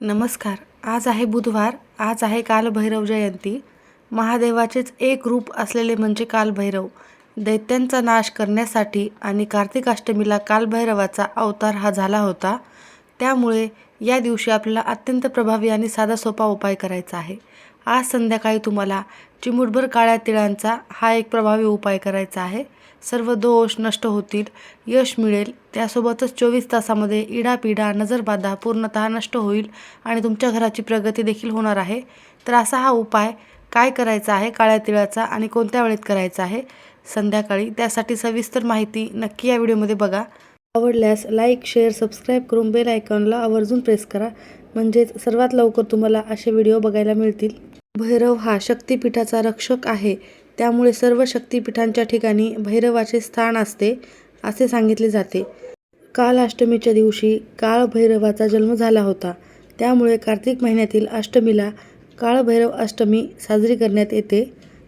नमस्कार. आज आहे बुधवार. आज आहे कालभैरव जयंती. महादेवाचेच एक रूप असलेले म्हणजे कालभैरव. दैत्यांचा नाश करण्यासाठी आणि कार्तिक अष्टमीला कालभैरवाचा अवतार हा झाला होता. त्यामुळे या दिवशी आपल्याला अत्यंत प्रभावी आणि साधा सोपा उपाय करायचा आहे. आज संध्याकाळी तुम्हाला चिमूटभर काळ्या तिळांचा हा एक प्रभावी उपाय करायचा आहे. सर्व दोष नष्ट होतील. यश मिळेल. त्यासोबतच चोवीस तासामध्ये इडापिडा नजरबाधा पूर्णतः नष्ट होईल आणि तुमच्या घराची प्रगती देखील होणार आहे. तर असा हा उपाय काय करायचा आहे? काळ्या तिळाचा आणि कोणत्या वेळेत करायचा आहे? संध्याकाळी. त्यासाठी सविस्तर माहिती नक्की या व्हिडिओमध्ये बघा. आवडल्यास लाईक शेअर सबस्क्राईब करून बेल आयकॉनला आवर्जून प्रेस करा. म्हणजेच सर्वात लवकर तुम्हाला असे व्हिडिओ बघायला मिळतील. भैरव हा शक्तिपीठाचा रक्षक आहे. त्यामुळे सर्व शक्तिपीठांच्या ठिकाणी भैरवाचे स्थान असते असे सांगितले जाते. काल अष्टमीच्या दिवशी काळभैरवाचा जन्म झाला होता. त्यामुळे कार्तिक महिन्यातील अष्टमीला काळभैरव अष्टमी साजरी करण्यात येते.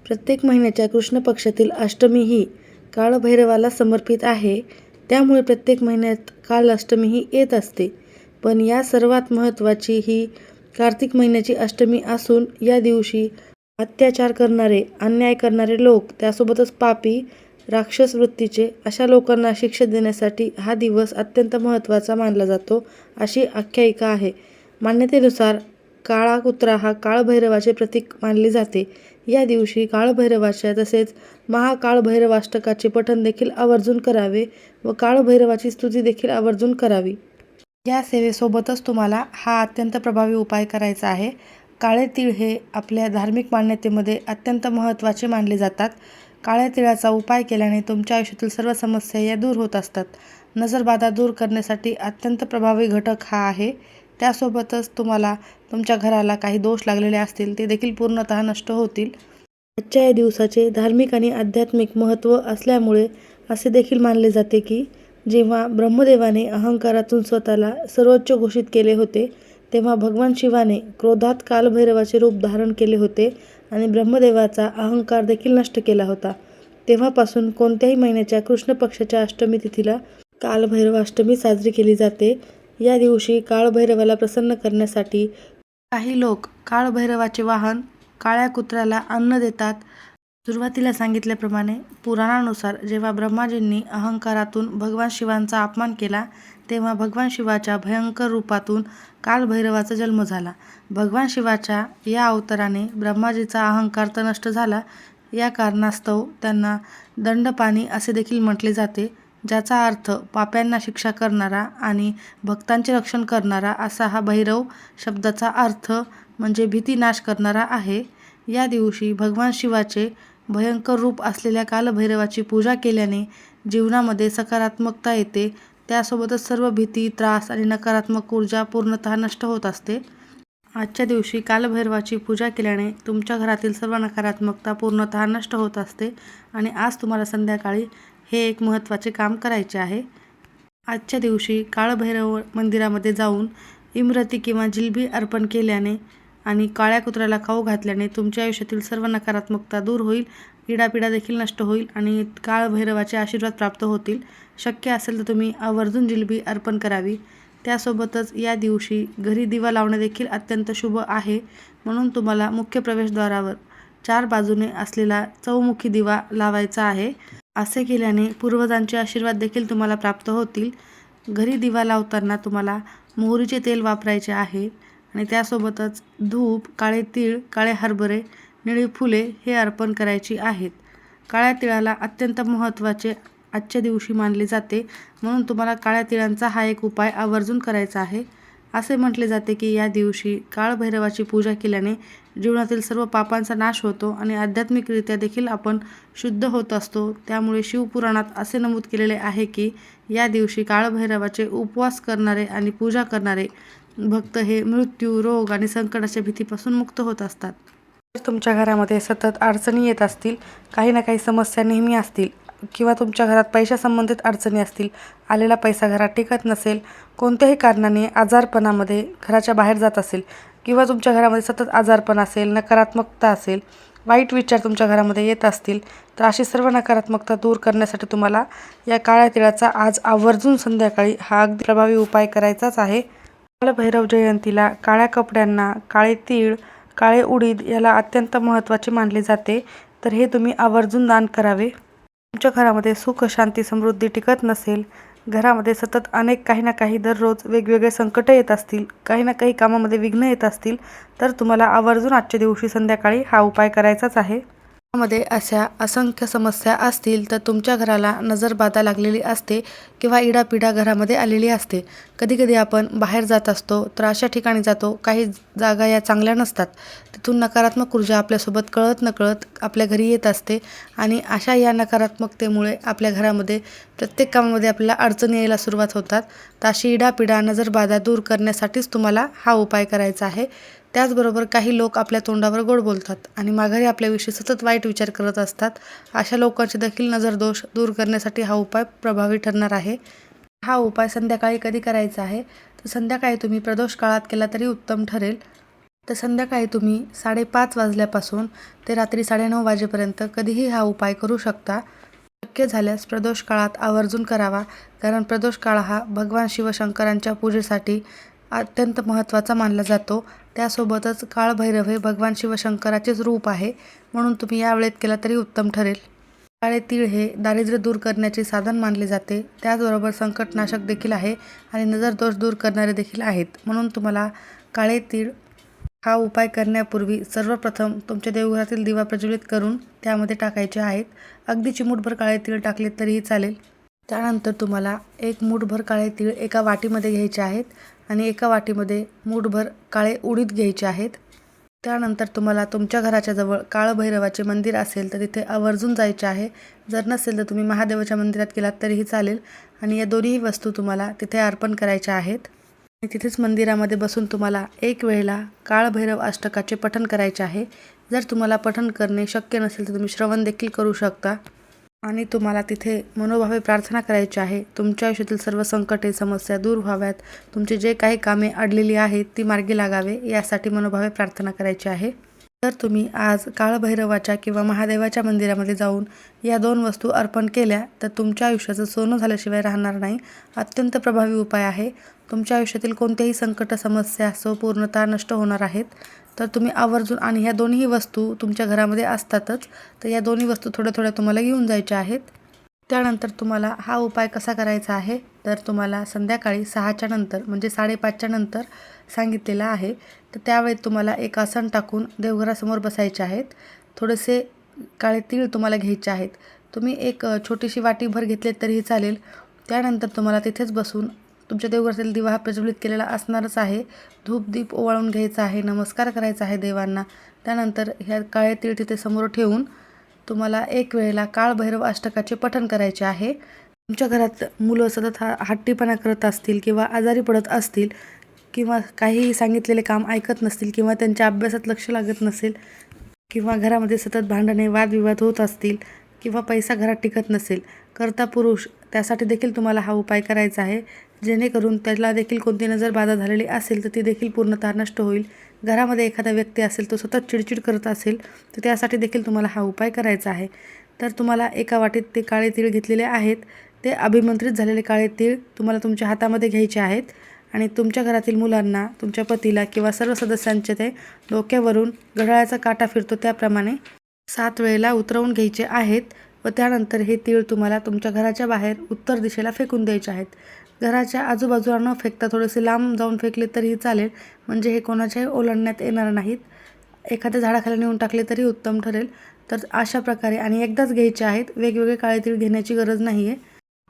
प्रत्येक महिन्याच्या कृष्ण पक्षातील अष्टमी ही काळभैरवाला समर्पित आहे. त्यामुळे प्रत्येक महिन्यात काल अष्टमी ही येत असते. पण या सर्वात महत्त्वाची ही कार्तिक महिन्याची अष्टमी असून या दिवशी अत्याचार करणारे अन्याय करणारे लोक त्यासोबतच पापी राक्षस वृत्तीचे अशा लोकांना शिक्षा देण्यासाठी हा दिवस अत्यंत महत्त्वाचा मानला जातो अशी आख्यायिका आहे. मान्यतेनुसार काळा कुत्रा हा काळभैरवाचे प्रतीक मानले जाते. या दिवशी काळभैरवाच्या तसेच महाकाळभैरवाष्टकाचे पठण देखील आवर्जून करावे व काळभैरवाची स्तुती देखील आवर्जून करावी. या सेवेसोबतच तुम्हाला हा अत्यंत प्रभावी उपाय करायचा आहे. काळे तीळ हे आपल्या धार्मिक मान्यतेमध्ये अत्यंत महत्त्वाचे मानले जातात. काळ्या तिळाचा उपाय केल्याने तुमच्या आयुष्यातील सर्व समस्या या दूर होत असतात. नजरबाधा दूर करण्यासाठी अत्यंत प्रभावी घटक हा आहे. त्यासोबतच तुम्हाला तुमच्या घराला काही दोष लागलेले असतील ते देखील पूर्णतः नष्ट होतील. आजच्या या दिवसाचे धार्मिक आणि आध्यात्मिक महत्त्व असल्यामुळे असे देखील मानले जाते की जेव्हा ब्रह्मदेवाने अहंकारातून स्वतःला सर्वोच्च घोषित केले होते तेव्हा भगवान शिवाने क्रोधात कालभैरवाचे रूप धारण केले होते आणि ब्रह्मदेवाचा अहंकार देखील नष्ट केला होता. तेव्हापासून कोणत्याही महिन्याच्या कृष्ण पक्षाच्या अष्टमी तिथीला कालभैरव अष्टमी साजरी केली जाते. या दिवशी काळभैरवाला प्रसन्न करण्यासाठी काही लोक काळभैरवाचे वाहन काळ्या कुत्र्याला अन्न देतात. सुरुवातीला सांगितल्याप्रमाणे पुराणानुसार जेव्हा ब्रह्माजींनी अहंकारातून भगवान शिवांचा अपमान केला तेव्हा भगवान शिवाच्या भयंकर रूपातून कालभैरवाचा जन्म झाला. भगवान शिवाच्या या अवताराने ब्रह्माजीचा अहंकार तर नष्ट झाला या कारणास्तव त्यांना दंडपाणी असे देखील म्हटले जाते ज्याचा अर्थ पाप्यांना शिक्षा करणारा आणि भक्तांचे रक्षण करणारा असा हा भैरव शब्दाचा अर्थ म्हणजे भीती नाश करणारा आहे. या दिवशी भगवान शिवाचे भयंकर रूप असलेल्या कालभैरवाची पूजा केल्याने जीवनामध्ये सकारात्मकता येते त्यासोबतच सर्व भीती त्रास आणि नकारात्मक ऊर्जा पूर्णतः नष्ट होत असते. आजच्या दिवशी कालभैरवाची पूजा केल्याने तुमच्या घरातील सर्व नकारात्मकता पूर्णतः नष्ट होत असते आणि आज तुम्हाला संध्याकाळी हे एक महत्त्वाचे काम करायचे आहे. आजच्या दिवशी काळभैरव मंदिरामध्ये जाऊन इमरती किंवा जिलबी अर्पण केल्याने आणि काळ्या कुत्र्याला खाऊ घातल्याने तुमच्या आयुष्यातील सर्व नकारात्मकता दूर होईल इडापिडा देखील नष्ट होईल आणि काळभैरवाचे आशीर्वाद प्राप्त होतील. शक्य असेल तर तुम्ही आवर्जून जिलबी अर्पण करावी. त्यासोबतच या दिवशी घरी दिवा लावणे देखील अत्यंत शुभ आहे. म्हणून तुम्हाला मुख्य प्रवेशद्वारावर चार बाजूने असलेला चौमुखी दिवा लावायचा आहे. असे केल्याने पूर्वजांचे आशीर्वाद देखील तुम्हाला प्राप्त होतील. घरी दिवा लावताना तुम्हाला मोहरीचे तेल वापरायचे आहे. आणि त्यासोबतच धूप काळे तीळ काळे हरभरे निळी फुले हे अर्पण करायची आहेत. काळ्या तिळाला अत्यंत महत्त्वाचे आजच्या दिवशी मानले जाते. म्हणून तुम्हाला काळ्या तिळांचा हा एक उपाय आवर्जून करायचा आहे. असे म्हटले जाते की या दिवशी काळभैरवाची पूजा केल्याने जीवनातील सर्व पापांचा नाश होतो आणि आध्यात्मिकरित्या देखील आपण शुद्ध होत असतो. त्यामुळे शिवपुराणात असे नमूद केलेले आहे की या दिवशी काळभैरवाचे उपवास करणारे आणि पूजा करणारे भक्त हे मृत्यू रोग आणि संकटाच्या भीतीपासून मुक्त होत असतात. जर तुमच्या घरामध्ये सतत अडचणी येत असतील काही ना काही समस्या नेहमी असतील किंवा तुमच्या घरात पैशासंबंधित अडचणी असतील आलेला पैसा घरात टिकत नसेल कोणत्याही कारणाने आजारपणामध्ये घराच्या बाहेर जात असेल किंवा तुमच्या घरामध्ये सतत आजारपण असेल नकारात्मकता असेल वाईट विचार तुमच्या घरामध्ये येत असतील तर अशी सर्व नकारात्मकता दूर करण्यासाठी तुम्हाला या काळ्या तिळाचा आज आवर्जून संध्याकाळी हा अगदी प्रभावी उपाय करायचाच आहे. कालभैरव जयंतीला काळ्या कपड्यांना काळे तीळ काळे उडीद याला अत्यंत महत्त्वाचे मानले जाते. तर हे तुम्ही आवर्जून दान करावे. तुमच्या घरामध्ये सुख शांती समृद्धी टिकत नसेल घरामध्ये सतत अनेक काही ना काही दररोज वेगवेगळे संकट येत असतील काही ना काही कामामध्ये विघ्न येत असतील तर तुम्हाला आवर्जून आजच्या दिवशी संध्याकाळी हा उपाय करायचाच आहे. मध्ये अशा असंख्य समस्या असतील तर तुमच्या घराला नजरबाधा लागलेली असते किंवा इडापिडा घरामध्ये आलेली असते. कधीकधी आपण बाहेर जात असतो तर अशा ठिकाणी जातो काही जागा या चांगल्या नसतात. तिथून नकारात्मक ऊर्जा आपल्यासोबत कळत नकळत आपल्या घरी येत असते आणि अशा या नकारात्मकतेमुळे आपल्या घरामध्ये प्रत्येक कामामध्ये आपल्याला अडचणी यायला सुरुवात होतात. तर अशी इडापिडा नजरबाधा दूर करण्यासाठीच तुम्हाला हा उपाय करायचा आहे. त्याचबरोबर काही लोक आपल्या तोंडावर गोड बोलतात आणि माघारी आपल्याविषयी सतत वाईट विचार करत असतात. अशा लोकांचे देखील नजरदोष दूर करण्यासाठी हा उपाय प्रभावी ठरणार आहे. हा उपाय संध्याकाळी कधी करायचा आहे? तर संध्याकाळी तुम्ही प्रदोष काळात केला तरी उत्तम ठरेल. तर संध्याकाळी तुम्ही साडेपाच वाजल्यापासून ते रात्री साडेनऊ वाजेपर्यंत कधीही हा उपाय करू शकता. शक्य झाल्यास प्रदोष काळात आवर्जून करावा कारण प्रदोष काळ हा भगवान शिवशंकरांच्या पूजेसाठी अत्यंत महत्त्वाचा मानला जातो. त्यासोबतच काळभैरव हे भगवान शिवशंकराचेच रूप आहे म्हणून तुम्ही या वेळेत केला तरी उत्तम ठरेल. काळे तीळ हे दारिद्र्य दूर करण्याचे साधन मानले जाते. त्याचबरोबर संकटनाशक देखील आहे आणि नजरदोष दूर करणारे देखील आहेत. म्हणून तुम्हाला काळे तीळ हा उपाय करण्यापूर्वी सर्वप्रथम तुमच्या देवघरातील दिवा प्रज्वलित करून त्यामध्ये टाकायचे आहेत. अगदी चिमूटभर काळे तीळ टाकले तरीही चालेल. त्यानंतर तुम्हाला एक मूठभर काळे तीळ एका वाटीमध्ये घ्यायचे आहेत. आणि एका वाटीमध्ये मूठभर काळे उडीद घ्यायचे आहेत. त्यानंतर तुम्हाला तुमच्या घराच्या जवळ काळभैरवाचे मंदिर असेल तर तिथे आवर्जून जायचे आहे. जर नसेल तर तुम्ही महादेवाच्या मंदिरात गेलात तरीही चालेल. आणि या दोन्ही वस्तू तुम्हाला तिथे अर्पण करायच्या आहेत. आणि तिथेच मंदिरामध्ये बसून तुम्हाला एक वेळेला काळभैरव अष्टकाचे पठण करायचे आहे. जर तुम्हाला पठण करणे शक्य नसेल तर तुम्ही श्रवण देखील करू शकता. आणि तुम्हाला तिथे मनोभावे प्रार्थना करायची आहे. तुमच्या आयुष्यातील सर्व संकटे समस्या दूर व्हाव्यात. तुमचे जे काही कामे अडलेली आहेत ती मार्गी लागावे यासाठी मनोभावे प्रार्थना करायची आहे. जर तुम्ही आज काळभैरवाच्या किंवा महादेवाच्या मंदिरामध्ये जाऊन या दोन वस्तू अर्पण केल्या तर तुमच्या आयुष्याचं सोनं झाल्याशिवाय राहणार नाही. अत्यंत प्रभावी उपाय आहे. तुमच्या आयुष्यातील कोणत्याही संकट समस्या असो पूर्णतः नष्ट होणार आहेत. तर तुम्ही आवर्जून आणि ह्या दोन्ही वस्तू तुमच्या घरामध्ये असतातच तर या दोन्ही वस्तू थोड्या थोड्या तुम्हाला घेऊन जायच्या आहेत. त्यानंतर तुम्हाला हा उपाय कसा करायचा आहे तर तुम्हाला संध्याकाळी सहाच्या नंतर म्हणजे साडेपाचच्या नंतर सांगितलेला आहे. तर त्यावेळी तुम्हाला एक आसन टाकून देवघरासमोर बसायचे आहेत. थोडेसे काळे तीळ तुम्हाला घ्यायचे आहेत. तुम्ही एक छोटीशी वाटीभर घेतले तरीही चालेल. त्यानंतर तुम्हाला तिथेच बसून तुमच्या देवघरातील दिवा हा प्रज्वलित केलेला असणारच आहे. धूप दीप ओवाळून घ्यायचा आहे नमस्कार करायचा आहे देवांना. त्यानंतर ह्या काळे तीळ तिथे समोर ठेवून तुम्हाला एक वेळेला काळभैरव अष्टकाचे पठण करायचे आहे. तुमच्या घरात मुलं सतत हा हट्टीपणा करत असतील किंवा आजारी पडत असतील किंवा काहीही सांगितलेले काम ऐकत नसतील किंवा त्यांच्या अभ्यासात लक्ष लागत नसेल किंवा घरामध्ये सतत भांडणे वादविवाद होत असतील किंवा पैसा घरात टिकत नसेल करता पुरुष त्यासाठी देखील तुम्हाला हा उपाय करायचा आहे. जेणेकरून त्याला देखील कोणती नजर बाधा झालेली असेल तर ती देखील पूर्णतः नष्ट होईल. घरामध्ये एखादा व्यक्ती असेल तो सतत चिडचिड करत असेल तर त्यासाठी देखील तुम्हाला हा उपाय करायचा आहे. तर तुम्हाला एका वाटीत ते काळे तीळ घेतलेले आहेत. ते अभिमंत्रित झालेले काळे तीळ तुम्हाला तुमच्या हातामध्ये घ्यायचे आहेत आणि तुमच्या घरातील मुलांना तुमच्या पतीला किंवा सर्व सदस्यांचे ते डोक्यावरून घड्याळाचा काटा फिरतो त्याप्रमाणे सात वेळेला उतरवून घ्यायचे आहेत व त्यानंतर हे तीळ तुम्हाला तुमच्या घराच्या बाहेर उत्तर दिशेला फेकून द्यायचे आहेत. घराच्या आजूबाजूला न फेकता थोडेसे लांब जाऊन फेकले तरीही चालेल. म्हणजे हे कोणाच्याही ओलांडण्यात येणार नाहीत. एखाद्या झाडाखाली नेऊन टाकले तरी उत्तम ठरेल. तर अशा प्रकारे आणि एकदाच घ्यायचे आहेत. वेगवेगळे काळे तीळ घेण्याची गरज नाही आहे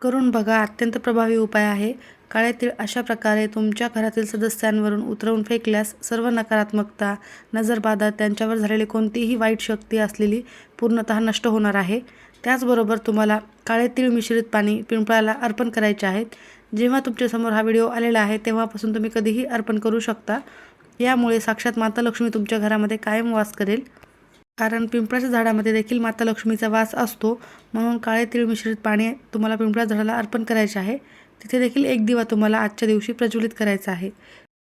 करून बघा अत्यंत प्रभावी उपाय आहे. काळे तीळ अशा प्रकारे तुमच्या घरातील सदस्यांवरून उतरवून फेकल्यास सर्व नकारात्मकता नजरबाधा त्यांच्यावर झालेली कोणतीही वाईट शक्ती असलेली पूर्णतः नष्ट होणार आहे. त्याचबरोबर तुम्हाला काळे तीळ मिश्रित पाणी पिंपळाला अर्पण करायचे आहेत. जेव्हा तुमच्यासमोर हा व्हिडिओ आलेला आहे तेव्हापासून तुम्ही कधीही अर्पण करू शकता. यामुळे साक्षात माता लक्ष्मी तुमच्या घरामध्ये कायम वास करेल. कारण पिंपळाच्या झाडामध्ये देखील माता लक्ष्मीचा वास असतो. म्हणून काळे तीळ मिश्रित पाणी तुम्हाला पिंपळा झाडाला अर्पण करायचे आहे. तिथे देखील एक दिवा तुम्हाला आजच्या दिवशी प्रज्वलित करायचा आहे.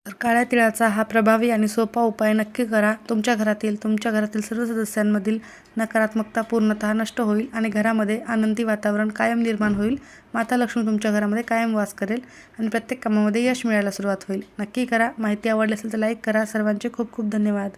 तर काळ्या तिळाचा हा प्रभावी आणि सोपा उपाय नक्की करा. तुमच्या घरातील तुमच्या घरातील सर्व सदस्यांमधील नकारात्मकता पूर्णतः नष्ट होईल आणि घरामध्ये आनंदी वातावरण कायम निर्माण होईल. माता लक्ष्मी तुमच्या घरामध्ये कायम वास करेल आणि प्रत्येक कामामध्ये यश मिळायला सुरुवात होईल. नक्की करा. माहिती आवडली असेल तर लाईक करा. सर्वांचे खूप खूप धन्यवाद.